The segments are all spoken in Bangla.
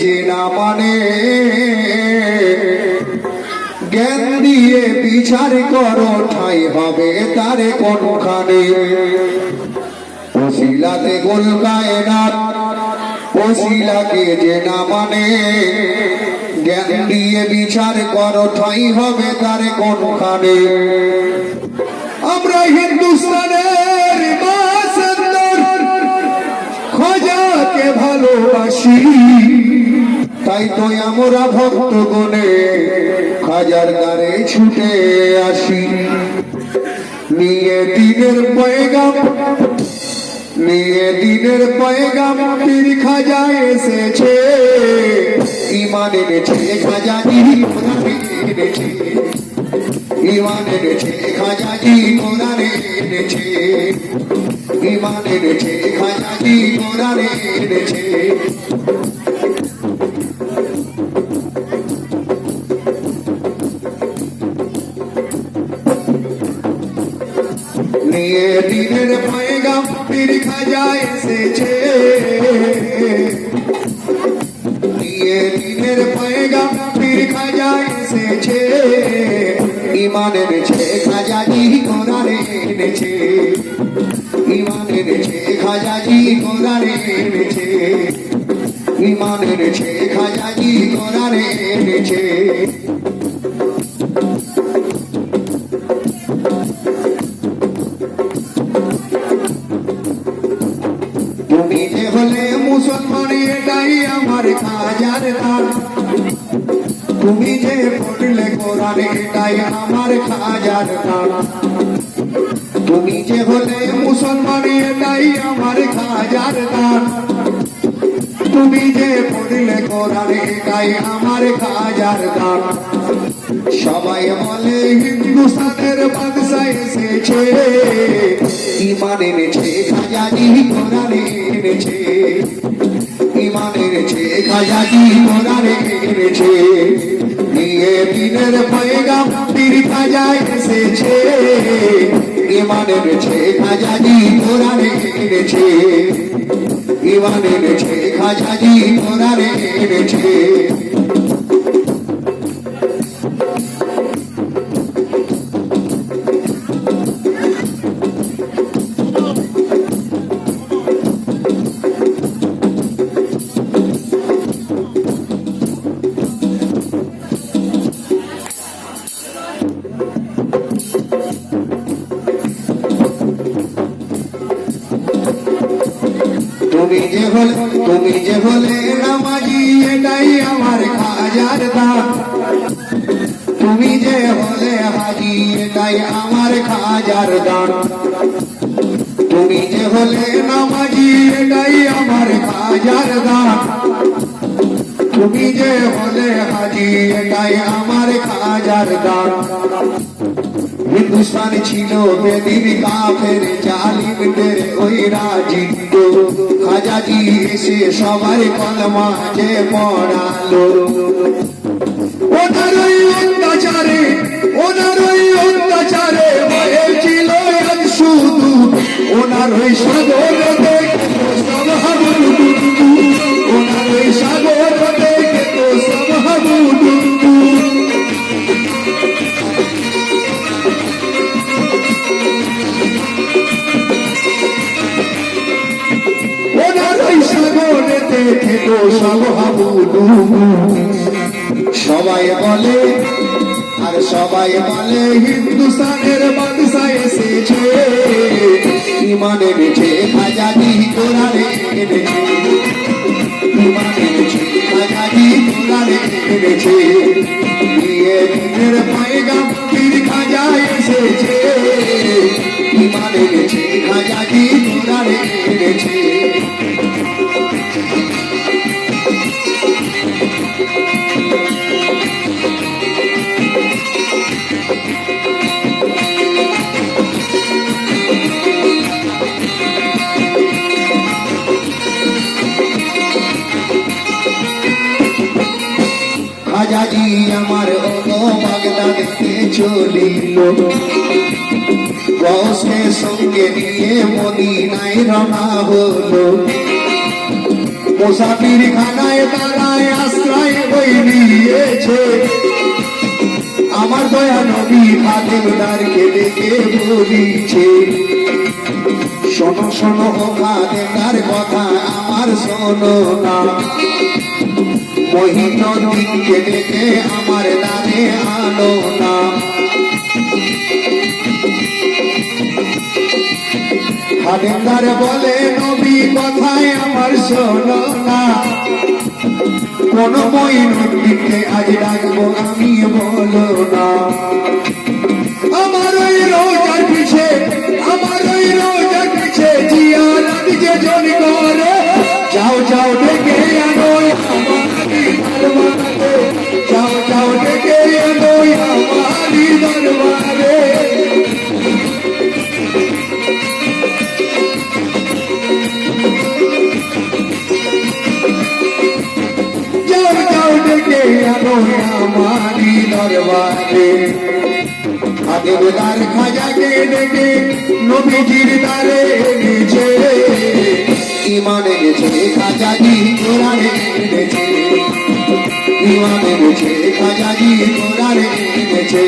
যে না মানে। জ্ঞান দিয়ে বিচার করো, ঠাই হবে তারে কোনখানে। ওসিলাতে গোল যে না মানে। জ্ঞান দিয়ে বিচার করো, ঠাই হবে তারে কোনখানে। আমরা হিন্দুস্তানের বাসিন্দর খোঁজাকে ভালোবাসি। তাই তো আমরা ভক্ত গনে খাজার দ্বারে ছুটে আসি। নিয়ে দিনের পয়গাম, নিয়ে দিনের পয়গাম পীর খাজা এসেছে। ইমান এনেছে খাজা এনেছে। ইমান এনেছে খাজাজি কোরআনে এনেছে। ইমান এনেছে খাজাজি কোরআনে এনেছে। নিয়ে দিনের পয়গাম পীর খাজা এসেছে। নিয়ে দিনের পয়গাম পীর খাজা এসেছে। ইমান এনেছে খাজাজি কোরআনে এনেছে। ইমান এনেছে খাজাজি কোরআনে এনেছে। ইমান এনেছে খাজাজি কোরআনে এনেছে। আমার খাজার দান তুমি যে হলে মুসলমান এটাই আমার খাজার দান তুমি যে পড়লে কোরআন এটাই আমার খাজার দান সবাই বলে হিন্দুস্তানের বাদশা এসেছে ইমান এনেছে খাজাজি কোরআনে এনেছে। ইমান এনেছে খাজাজি কোরআনে এনেছে। নিয়ে দিনের পয়গাম পীর খাজা এসেছে। ইমানের ছে খাজাজি কোরআনে এনেছে ইমানের ছে খাজাজি কোরআনে এনেছে তুমি যে হলে, তুমি যে হলে নামাজি, এটাই আমার খাজার দাম তুমি যে হলে হাজি, এটাই আমার খাজার দাম তুমি যে হলে নামাজি, এটাই আমার খাজার দাম তুমি যে হলে হাজি, এটাই আমার খাজার দাম হিন্দুস্তান ছিল বেদিন কাফের রাজিত্ব খাজাজি এসে সবাই কলমা যে পড়ালো ওনারই অত্যাচারে ওনারই অত্যাচারে হয়েছিল আজ শুধু। ওনারই সাগর দেখে হাবুডুবু সবাই বলে আর সবাই বলে হিন্দুস্তানের বাদশা এসেছে। ইমান এনেছে খাজাদি কোরআনে এনেছে খাজাজি আমার ও বাগদাদেতে চলিল। গসকে সঙ্গে নিয়ে মদিনায় রওনা হলো। মুসাফির খানায় তারায় আশ্রয় বই নিয়েছে। আমার দয়া নবী খাদেমদারকে ডেকে বলিছে, শোনো শোনো খাদেমদার কথা আমার শোনো না। মহিদিনকে ডেকে আমার দ্বারে আনো না। খাদেমদার বলে, নবী, কথায় আমার শোনো না। কোন মহিনকে আজ ডাকবো, আমি বলো না। আমার ওই রোজার পিছে, আমার ওই রোজার পিছে জিয়া লাগছে জন দরবারে আদেবদার খাজাকে ডেকে নবীজির দ্বারে এনেছে। ইমান এনেছে খাজাজি কোরআনে এনেছে। ইমান এনেছে খাজাজি কোরআনে এনেছে।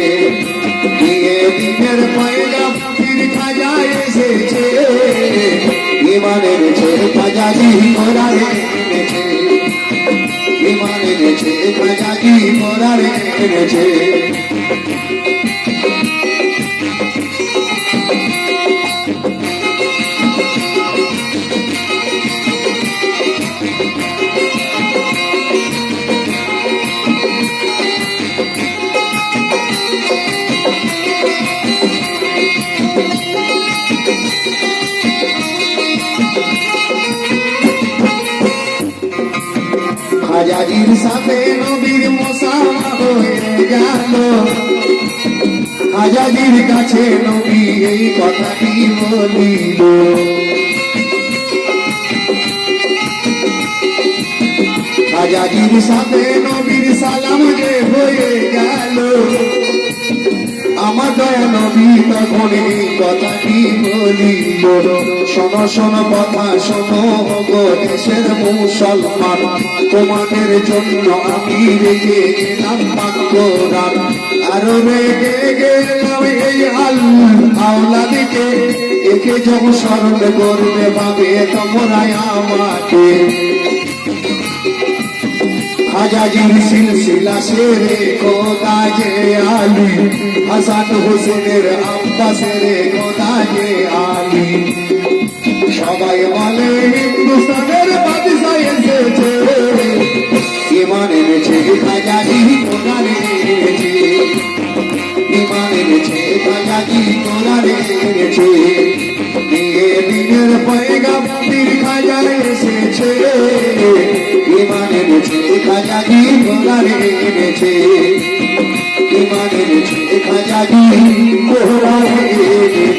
দিয়ে দিনের পয়গাম পীর খাজা এসেছে। ইমান এনেছে খাজাজি কোরআনে এনেছে। ইমান এনেছে খাজাজি এনেছে হাজারির সাথে নবীর হয়ে গেল। হাজারির কাছে নবী এই কথাটি বলিল আজাদির সাথে নবীর সালাম যে হয়ে গেল। আমার নবী তখন এই কথাটি বলিল শোনো শোনো, কথা শোনো গো দেশের মুসলমান। তোমাদের জন্য আমি রেগে গেলাম পাকরান আরও রেগে গেলাম এই আল আওলাদিকে একে যখন স্মরণ করবে পাবে তোমরা আমাকে। হাজাজির সিলসিলা খোদা যে আলী হাসান হোসেনের আব্বাসের যে আলী সবাই বলে হিন্দুস্তানের বাদশাহ এসেছে ইমান এনেছে হাজাজি কোরআন এনেছে। ইমান এনেছে হাজাজি কোরআন এনেছে। এনেছে খাজাদি মোহরার এনেছে। ইমানের খাজাদি মোহরার এনেছে।